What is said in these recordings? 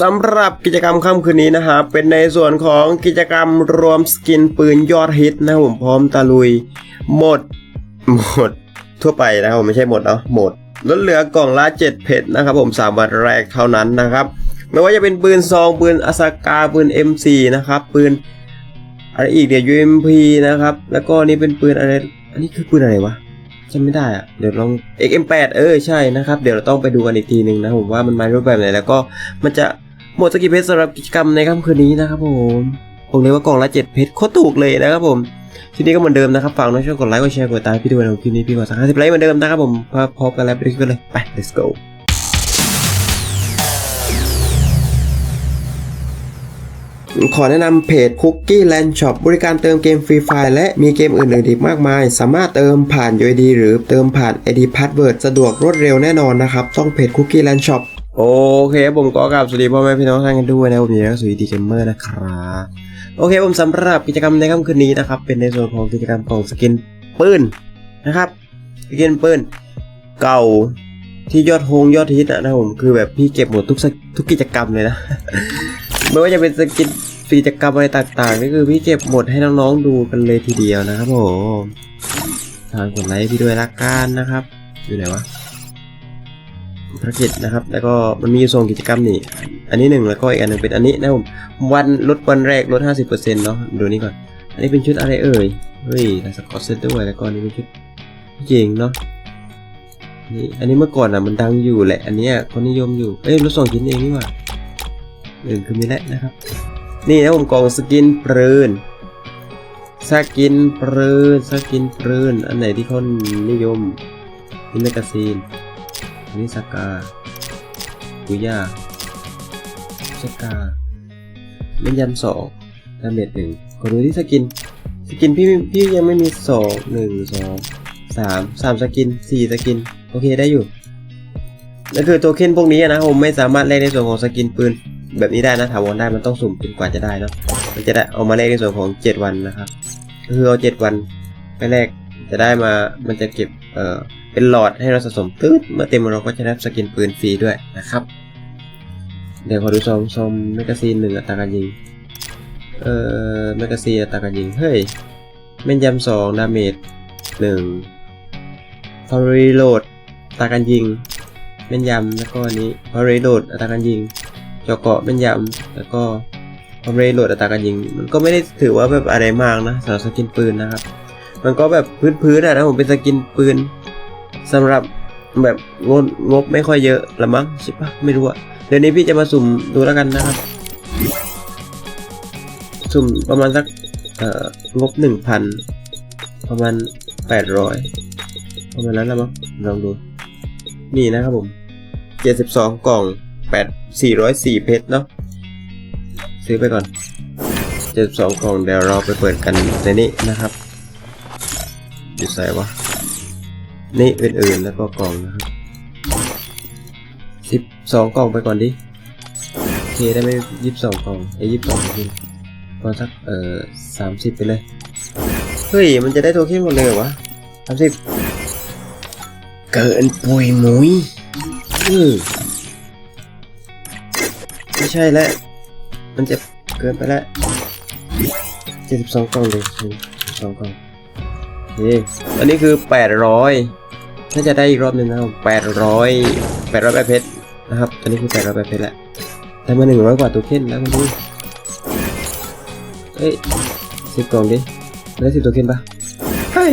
สำหรับกิจกรรมค่ำคืนนี้นะครับเป็นในส่วนของกิจกรรมรวมสกินปืนยอดฮิตนะผมพร้อมตะลุยหมดหมดทั่วไปนะครับผมไม่ใช่หมดเนาะหมดลดเหลือกล่องละ7เพชรนะครับผม3วันแรกเท่านั้นนะครับไม่ว่าจะเป็นปืนซองปืนอาซากาปืน M4 นะครับปืนอะไรอีกเดี๋ยว UMP นะครับแล้วก็นี่เป็นปืนอะไรอันนี้คือปืนอะไรวะ จำไม่ได้อะเดี๋ยวลอง XM8 เออใช่นะครับ เดี๋ยวเราต้องไปดูกันอีกทีหนึ่งนะผมว่ามันมารูปแบบไหนแล้วก็มันจะหมดสกิลเพชรสำหรับกิจกรรมในค่ำคืนนี้นะครับผมผมเลยว่ากล่องละ7เพชรโคตรถูกเลยนะครับผมทีนี้ก็เหมือนเดิมนะครับฝากน้องช่วยกดไลค์กดแชร์กดติดตามพี่ด้วยนะคลิปนี้พี่กดสักห้าสิบไลค์เหมือนเดิมนะครับผมพบกันแล้วไปดูคลิปกันเลยไป let's go ขอแนะนำเพจ Cookie Land Shop บริการเติมเกมฟรีไฟล์และมีเกมอื่นๆอีกมากมาย สามารถเติมผ่าน UID หรือเติมผ่าน ID Password สะดวกรวดเร็วแน่นอนนะครับต้องเพจ Cookie Land Shop โอเคผมก็กราบสวัสดีพ่อแม่พี่น้องท่านกันด้วยนะผมยินดีกับสู่ดีเกมเมอร์นะครับโอเคผมสำหรับกิจกรรมในค่ำคืนนี้นะครับ เป็นในส่วนของกิจกรรมของสกินปืนนะครับสกินปืนเก่าที่ยอดฮงยอดฮิตนะผมคือแบบพี่เก็บหมดทุกทุกกิจกรรมเลยนะ ไม่ว่าจะเป็นสกินกิจกรรมอะไรต่างๆนี่คือพี่เก็บหมดให้น้องๆดูกันเลยทีเดียวนะครับผมทางกดไลค์พี่ด้วยละกันนะครับ อยู่ไหนวะภารกิจนะครับ แล้วก็มันมีส่งกิจกรรมนี่ อันนี้หนึ่งแล้วก็อีกอันหนึ่งเป็นอันนี้นะผมวันลดวันแรกลด 50%เนาะดูนี่ก่อน อันนี้เป็นชุดอะไรเอ่ยเฮ้ยลายสกอตเซตด้วยแล้วก็อันนี้เป็นชุดผู้หญิงเนาะนี่อันนี้เมื่อก่อนอะมันดังอยู่แหละ อันนี้คนนิยมอยู่เอ้ยรถสองชิ้นเองนี่หว่า หนึ่งคือมีแล้นะครับ นี่นะผมกล่องสกินปืนสกินปืนสกินปืนอันไหนที่คนนิยมนี่แมกกาซีนอันนี้สกากุย่าสกาเล่นยันสองดาเมจหนึ่งขอดูที่สกิน สกินพี่พี่ยังไม่มีสองหนึ่งสองสามสามสกินสี่สกิน โอเคได้อยู่นั่นคือโทเค็นพวกนี้นะผมไม่สามารถเล่นในส่วนของสกินปืน แบบนี้ได้นะถาวรได้มันต้องสุ่มจนกว่าจะได้เนาะมันจะได้เอามาแลกในส่วนของเจ็ดวันนะครับคือเอาเจ็ดวันไปแลกจะได้มามันจะเก็บเอ่อเป็นหลอดให้เราสะสมตืดเมื่อเต็มเราก็จะได้สกินปืนฟรีด้วยนะครับ เดี๋ยวขอดูซองซองแมกกาซีนหนึ่งอัตราการยิงเอ่อแมกกาซีนอัตราการยิงเฮ้ยแม่นยำสองดาเมจหนึ่งพอรีโหลดอัตราการยิงแม่นยำแล้วก็อันนี้พอรีโหลดอัตราการยิง เจาะเกาะแม่นยำแล้วก็พอรีโหลดอัตราการยิง มันก็ไม่ได้ถือว่าแบบอะไรมากนะสำหรับสกินปืนนะครับ มันก็แบบพื้นๆอะนะผมเป็นสกินปืนสำหรับแบบงบงบไม่ค่อยเยอะละมั้งใช่ปะไม่รู้อะเดี๋ยวนี้พี่จะมาสุ่มดูแล้วกันนะครับ สุ่มประมาณสักเอ่องบหนึ่งพันประมาณแปดร้อยประมาณนั้นละมั้งลองดู นี่นะครับผมเจ็ดสิบสองกล่อง แปดสี่ร้อยสี่เพชรเนาะซื้อไปก่อนเจ็ดสองกล่องเดี๋ยวเราไปเปิดกันในนี้นะครับอยู่ใส่วะนี่อื่นๆแล้วก็กล่องนะครับสิบสองกล่องไปก่อนดิโอเคได้ไหมยี่สิบสองกล่องไอ้ยี่สิบสองทีประมาณสักเอ่อสามสิบไปเลยเฮ้ยมันจะได้โทเค็นหมดเลยเหรอวะสามสิบเกินปุยมุยอือ ไม่ใช่แล้ว มันจะเกินไปแล้วเจ็ดสิบสองกล่องเลยสองกล่องโอเคอันนี้คือแปดร้อยถ้าจะได้อีกรอบหนึ่งนะครับแปดร้อยแปดร้อยแปดเพชรนะครับ ตอนนี้คือแปดร้อยแปดเพชรแล้วได้มาหนึ่งร้อยกว่าตัวเค้นแล้วคุณดูเอ้ยสิบกล่องดิได้สิบตัวเค้นปะเฮ้ย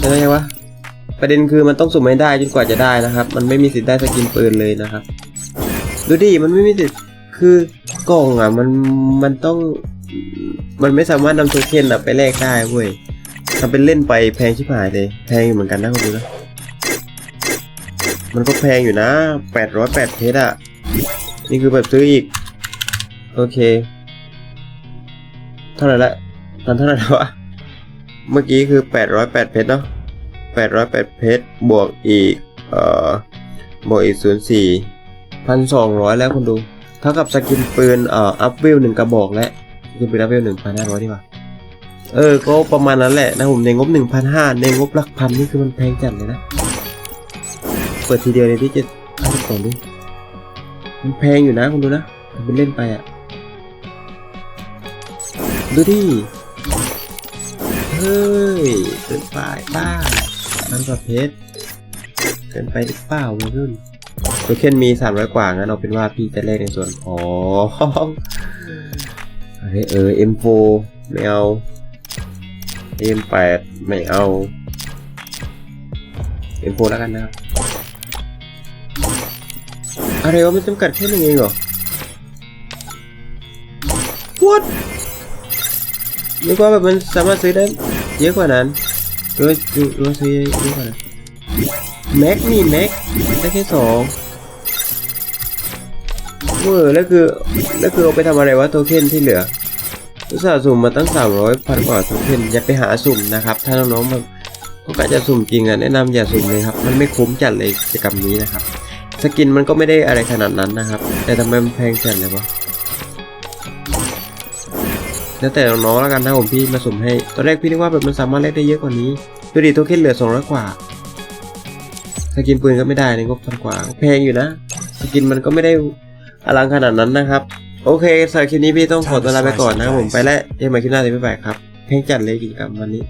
จะได้ไงวะประเด็นคือมันต้องสุ่มให้ได้จนกว่าจะได้นะครับ มันไม่มีสิทธิ์ได้สกินปืนเลยนะครับ ดูดิ มันไม่มีสิทธิ์ คือกล่องอะมันมันต้องมันไม่สามารถนำตัวเค้นอะไปแลกได้เว้ยทำเป็นเล่นไปแพงชิบหายเลยแพงอยู่เหมือนกันนะคุณดูนะมันก็แพงอยู่นะแปดร้อยแปดเพชรอะนี่คือแบบซื้ออีก โอเค เท่าไหร่ละตอนเท่าไหร่แล้ววะเมื่อกี้คือแปดร้อยแปดเพชรเนาะแปดร้อยแปดเพชรบวกอีกเอ่อบวกอีกศูนย์สี่พันสองร้อยแล้วคุณดู ท่ากับสกินปืนเอ่ออัพเวลหนึ่งกระบอกแล้วคือเป็นอัพเวลหนึ่งพันห้าร้อยดีกว่าเออ ก็ประมาณนั้นแหละนะผมในงบหนึ่งพันห้าในงบหลักพันนี่คือมันแพงจัดเลยนะ เปิดทีเดียวเลยพี่จะเอาก่อนดิมันแพงอยู่นะคุณดูนะมันเล่นไปอะ ดูดิ เฮ้ยเกินไปป้ามันกับเพชรเกินไปหรือเปล่าวัยรุ่น โทเค็นมีสามร้อยกว่างั้นเอาเป็นว่าพี่จะแลกในส่วนของเฮ้ยเออ M4 ไม่เอา M8 ไม่เอา M4 แล้วกันนะครับอะไรวะมันจำกัดแค่นี้เองเหรอ What นึกว่าแบบมันสามารถซื้อได้เยอะกว่านั้นหรือว่าหรือว่าซื้อเยอะกว่านั้นแม็กนี่แม็กได้แค่สอง เวอร์แล้วคือแล้วคือเอาไปทำอะไรวะโทเค็นที่เหลืออุตส่าห์สุ่มมาตั้งสามร้อยพันกว่าโทเค็นอย่าไปหาสุ่มนะครับ ถ้าน้องๆแบบต้องการจะสุ่มจริงอะแนะนำอย่าสุ่มเลยครับ มันไม่คุ้มจัดเลยกิจกรรมนี้นะครับ สกินมันก็ไม่ได้อะไรขนาดนั้นนะครับ แต่ทำไมมันแพงจัดเลยวะแล้วแต่น้องๆแล้วกันนะผมพี่มาสุ่มให้ ตอนแรกพี่นึกว่าแบบมันสามารถเล่นได้เยอะกว่านี้ดูดิโทเค็นเหลือ200กว่า สกินปืนก็ไม่ได้ในงบพันกว่าแพงอยู่นะ สกินมันก็ไม่ได้ อลังขนาดนั้นนะครับ โอเคสำหรับคลิปนี้พี่ต้องขอตัวลาไปก่อนนะครับผมไปแล้วเจอกันใหม่คลิปหน้าเลยบ๊ายบายครับ เพลงจัดเลยกิจกรรมวันนี้